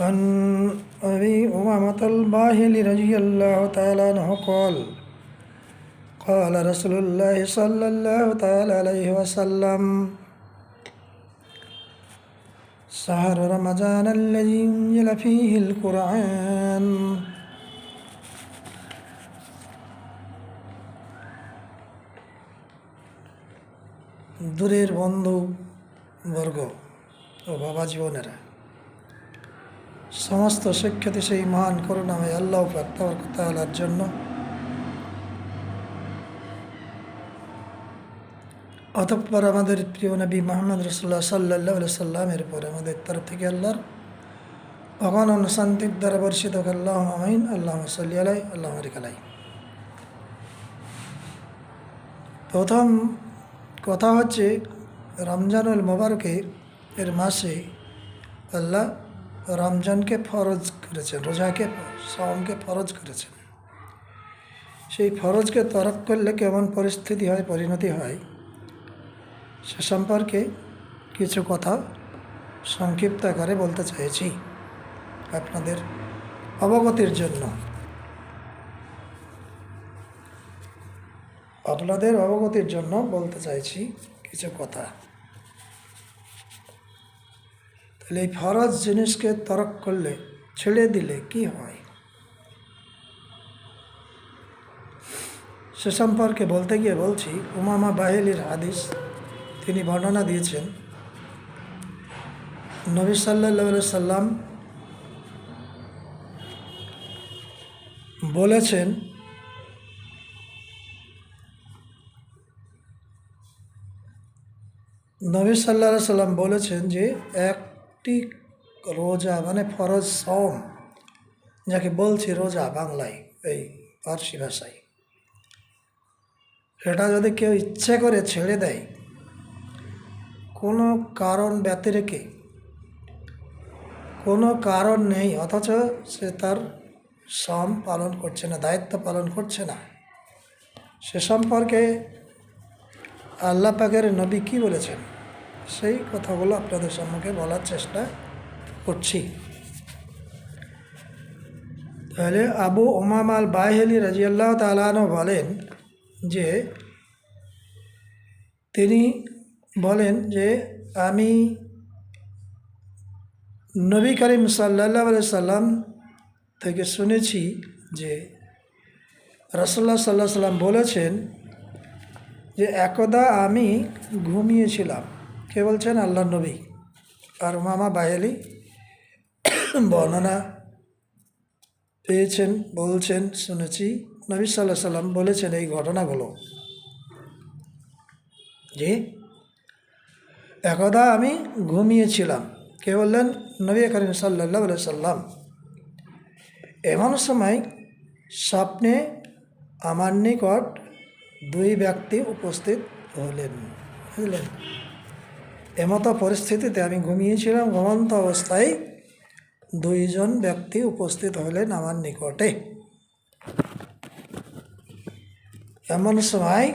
عن أبي أمامة الباهلي رضي الله تعالى عنه قال قال رسول الله صلى الله تعالى عليه وسلم شهر رمضان الذي أنزل فيه القرآن দূরের বন্ধু বর্গ ও বাবা জীবনেরা সমস্ত শিক্ষাতে সেই মহান করুণাময় আল্লাহ তালার জন্য। অতঃপর আমাদের প্রিয় নবী মোহাম্মদ রসুল্লাহ সাল্লাহ সাল্লামের পর আমাদের তরফ থেকে আল্লাহর ভগবান শান্তির দ্বারা বর্ষিত আল্লাহ আমিন আল্লাহ সাল্লি আলাই আল্লাহ আলাই প্রথম কথা হচ্ছে, রমজানুল মোবারকে এর মাসে আল্লাহ রমজানকে ফরজ করেছেন রোজাকে সমকে ফরজ করেছেন সেই ফরজকে তরক করলে কেমন পরিস্থিতি হয়, পরিণতি হয়, সে সম্পর্কে কিছু কথা সংক্ষিপ্ত আকারে বলতে চাইছি আপনাদের অবগতির জন্য। আপনাদের অবগতির জন্য বলতে চাইছি কিছু কথা। তাহলে এই ফরজ জিনিসকে তরক করলে, ছেড়ে দিলে কি হয়? সে সম্পর্কে বলতে গিয়ে বলছি, উমামা বাহেলির হাদিস তিনি বর্ণনা দিয়েছেন। নবী সাল্লা সাল্লাম বলেছেন, নবী সাল্লা সাল্লাম বলেছেন যে একটি রোজা মানে ফরজ সম যাকে বলছি রোজা বাংলায়, এই পার্সি ভাষায়। সেটা যদি কেউ ইচ্ছে করে ছেড়ে দেয়, কোনো কারণ ব্যতি রেখে, কোনো কারণ নেই, অথচ সে তার সম পালন করছে না, দায়িত্ব পালন করছে না, সে সম্পর্কে আল্লাহ পাকের নবী কী বলেছেন? সেই কথাগুলো আপনাদের সম্মুখে বলার চেষ্টা করছি। তাহলে আবু ওমাম আল বাহেলি রাজিয়াল্লাহ তালানো বলেন যে, তিনি বলেন যে, আমি নবী করিম সাল্লাহ সাল্লাম থেকে শুনেছি যে রসল্লা সাল্লাহ সাল্লাম বলেছেন যে, একদা আমি ঘুমিয়েছিলাম। কে বলছেন? আল্লাহ নবী। আর মামা বাহেলি বর্ণনা পেয়েছেন, বলছেন, শুনেছি। নবী সাল্লাহ সাল্লাম বলেছেন এই ঘটনাগুলো। যে একদা আমি ঘুমিয়েছিলাম। কে বললেন? নবী করিম সাল্লাহ সাল্লাম। এমন সময় স্বপ্নে আমার নিকট দুই ব্যক্তি উপস্থিত হলেন। বুঝলেন? এমতো পরিস্থিতিতে আমি ঘুমিয়েছিলাম, ঘুমন্ত অবস্থায় দুইজন ব্যক্তি উপস্থিত হলেন আমার নিকটে। এমন সময়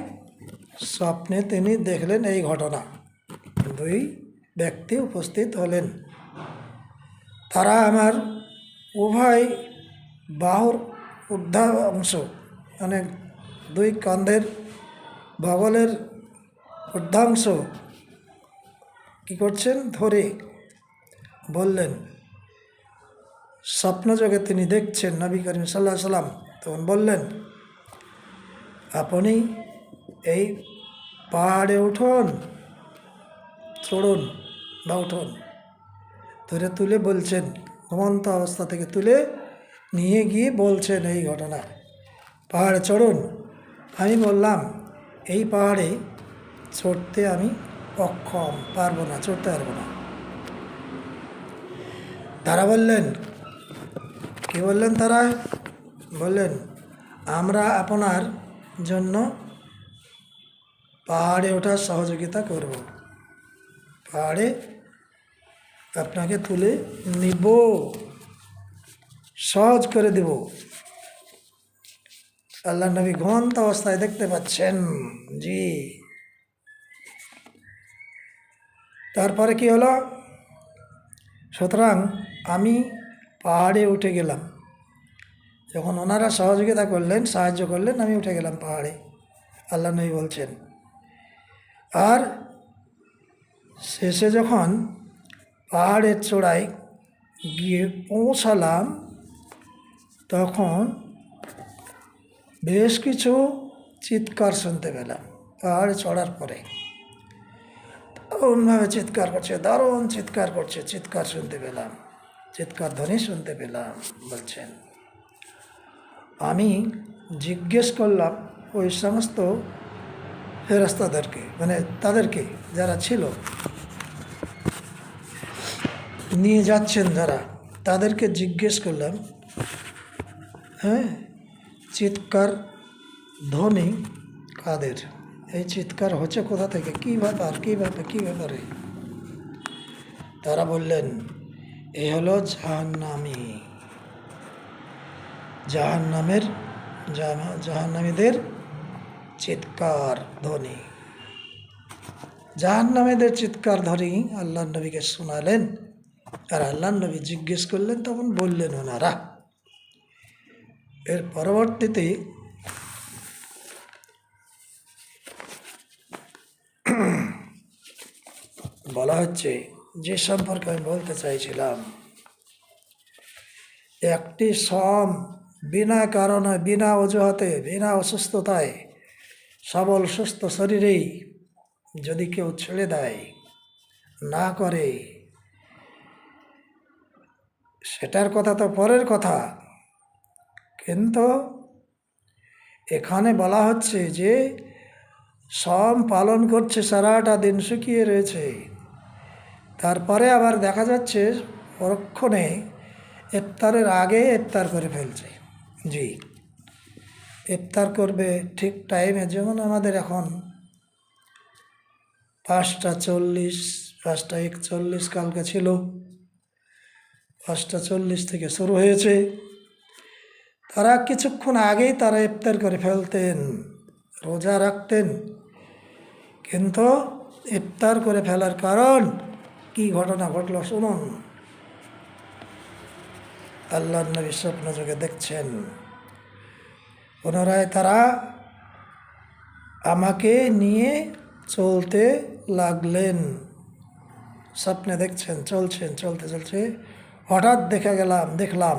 স্বপ্নে তিনি দেখলেন এই ঘটনা। দুই ব্যক্তি উপস্থিত হলেন। তারা আমার উভয় বাহুর ঊর্ধ্বা অংশ মানে দুই কান্ধের বগলের ঊর্ধ্বাংশ কী করছেন? ধরে বললেন স্বপ্নযোগে তিনি দেখছেন নবী করিম সাল্লাহ সাল্লাম তখন বললেন, আপনি এই পাহাড়ে উঠুন, চড়ুন বা উঠুন। ধরে তুলে বলছেন, ঘুমন্ত অবস্থা থেকে তুলে নিয়ে গিয়ে বলছেন এই ঘটনা, পাহাড়ে চড়ুন। আমি বললাম, এই পাহাড়ে চড়তে আমি অক্ষম পারব না, চড়তে পারব না। তারা বললেন, কি বললেন তারা? বললেন, আমরা আপনার জন্য পাহাড়ে ওঠার সহযোগিতা করব। পাহাড়ে আপনাকে তুলে নিব। সহজ করে দেব। আল্লাহ নবী ঘুমন্ত অবস্থায় দেখতে পাচ্ছেন। জি। তারপরে কি হলো? সুতরাং আমি পাহাড়ে উঠে গেলাম। যখন ওনারা সহযোগিতা করলেন, সাহায্য করলেন, আমি উঠে গেলাম পাহাড়ে। আল্লাহ নবী বলছেন। আর শেষে যখন পাহাড়ের চূড়ায় গিয়ে পৌঁছালাম, তখন বেশ কিছু চিৎকার শুনতে পেলাম পাহাড়ে চড়ার পরে। দারুণভাবে চিৎকার করছে, দারুণ চিৎকার করছে, চিৎকার শুনতে পেলাম, চিৎকার ধ্বনি শুনতে পেলাম, বলছেন, আমি জিজ্ঞেস করলাম ওই সমস্ত ফেরাস্তাদেরকে মানে তাদেরকে যারা ছিল, নিয়ে যাচ্ছেন যারা, তাদেরকে জিজ্ঞেস করলাম হ্যাঁ চিৎকার ধ্বনি কাদের? এই চিৎকার হচ্ছে কোথা থেকে? কী ব্যাপার? কী ব্যাপার? কী ব্যাপারে তারা বললেন, এ হলো জাহান্নামি। জাহান্নামের জাহান্নামীদের চিৎকার ধ্বনি। জাহান্নামীদের চিৎকার ধ্বনি আল্লাহ নবীকে শোনালেন। আর আল্লাহ নবী জিজ্ঞেস করলেন, তখন বললেন ওনারা, এর পরবর্তীতে বলা হচ্ছে, যে সম্পর্কে আমি বলতে চাইছিলাম, একটি সম বিনা কারণে, বিনা অজুহাতে, বিনা অসুস্থতায়, সবল সুস্থ শরীরেই যদি কেউ ছেড়ে দেয়, না করে, সেটার কথা তো পরের কথা। কিন্তু এখানে বলা হচ্ছে যে সম পালন করছে সারাটা দিন শুকিয়ে রয়েছে। তারপরে আবার দেখা যাচ্ছে পরক্ষণে ইফতারের আগে ইফতার করে ফেলছে। জি। ইফতার করবে ঠিক টাইমে যেমন আমাদের এখন পাঁচটা চল্লিশ, পাঁচটা একচল্লিশ কালকে ছিল। পাঁচটা চল্লিশ থেকে শুরু হয়েছে। তারা কিছুক্ষণ আগেই তারা ইফতার করে ফেলতেন, রোজা রাখতেন। কিন্তু ইফতার করে ফেলার কারণ কি ঘটনা ঘটলো শুনুন। আল্লাহ নবী স্বপ্ন যোগে দেখছেন। পুনরায় তারা আমাকে নিয়ে চলতে লাগলেন। স্বপ্নে দেখছেন, চলছেন, চলতে, চলছে। হঠাৎ দেখা গেলাম, দেখলাম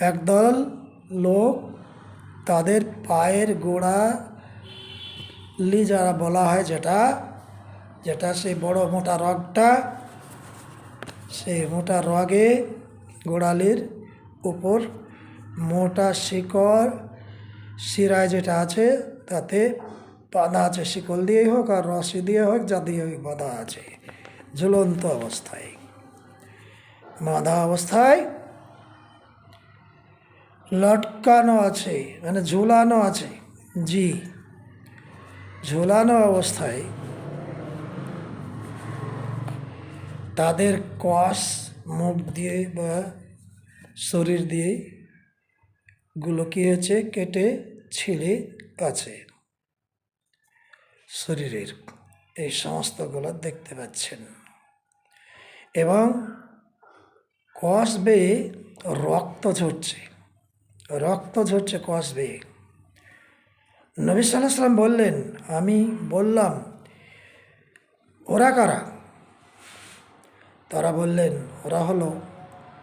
একদল লোক তাদের পায়ের গোড়া লি যারা বলা হয় যেটা যেটা সেই বড় মোটা রগটা, সেই মোটা রগে গোড়ালির উপর মোটা শিকড় শিরায় যেটা আছে তাতে বাঁধা আছে, শিকল দিয়েই হোক আর রশি দিয়ে হোক, যা দিয়ে হোক বাঁধা আছে, ঝুলন্ত অবস্থায়। বাঁধা অবস্থায় লটকানো আছে মানে ঝুলানো আছে, জি, ঝুলানো অবস্থায় তাদের কষ মুখ দিয়ে বা শরীর দিয়ে গুলো কী হয়েছে? কেটে ছিঁড়ে আছে। শরীরের এই সমস্তগুলো দেখতে পাচ্ছেন। এবং কষ বেয়ে রক্ত ঝরছে। রক্ত ঝরছে কষ বেয়ে। নবী সাল্লাহ সাল্লাম বললেন, আমি বললাম, ওরা কারা? তারা বললেন, ওরা হলো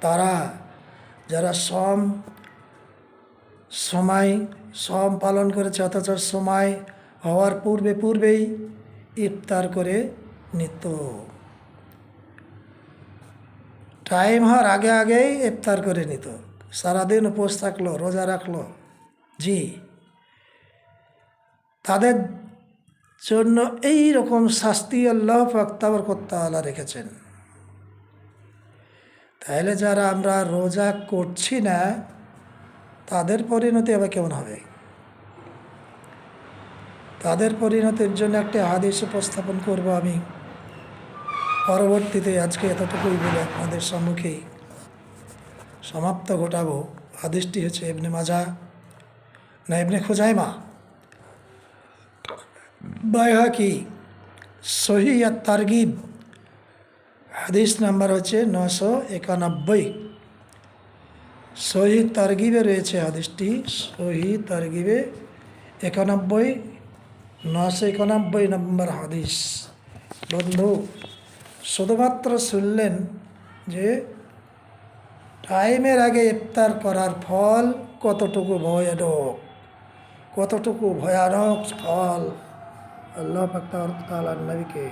তারা যারা সম, সময়, সম পালন করেছে, অথচ সময় হওয়ার পূর্বে পূর্বেই ইফতার করে নিত। টাইম হওয়ার আগে আগেই ইফতার করে নিত। সারাদিন উপোস থাকল, রোজা রাখল। জি, তাদের জন্য এই রকম শাস্তি আল্লাহ ফাক্তাবর কর্তা রেখেছেন। তাহলে যারা আমরা রোজা করছি না, তাদের পরিণতি আবার কেমন হবে? তাদের পরিণতির জন্য একটা হাদিস উপস্থাপন করব আমি। পরবর্তীতে আজকে এতটুকুই বলে আপনাদের সম্মুখে সমাপ্ত ঘটাবো। আদেশটি হচ্ছে এমনি মাজা না ইবনে খুজাইমা? বাইহাকি সহি আর তারগিব হাদিস নাম্বার হচ্ছে নশো একানব্বই। সহি তারগিবে রয়েছে হাদিসটি। সহি তারগিবে একানব্বই নশো একানব্বই নম্বর হাদিস। বন্ধু, শুধুমাত্র শুনলেন যে টাইমের আগে ইফতার করার ফল কতটুকু ভয়ানক কতটুকু ভয়ানক ফল? আল্লাহ পাক তাআলা নবীকে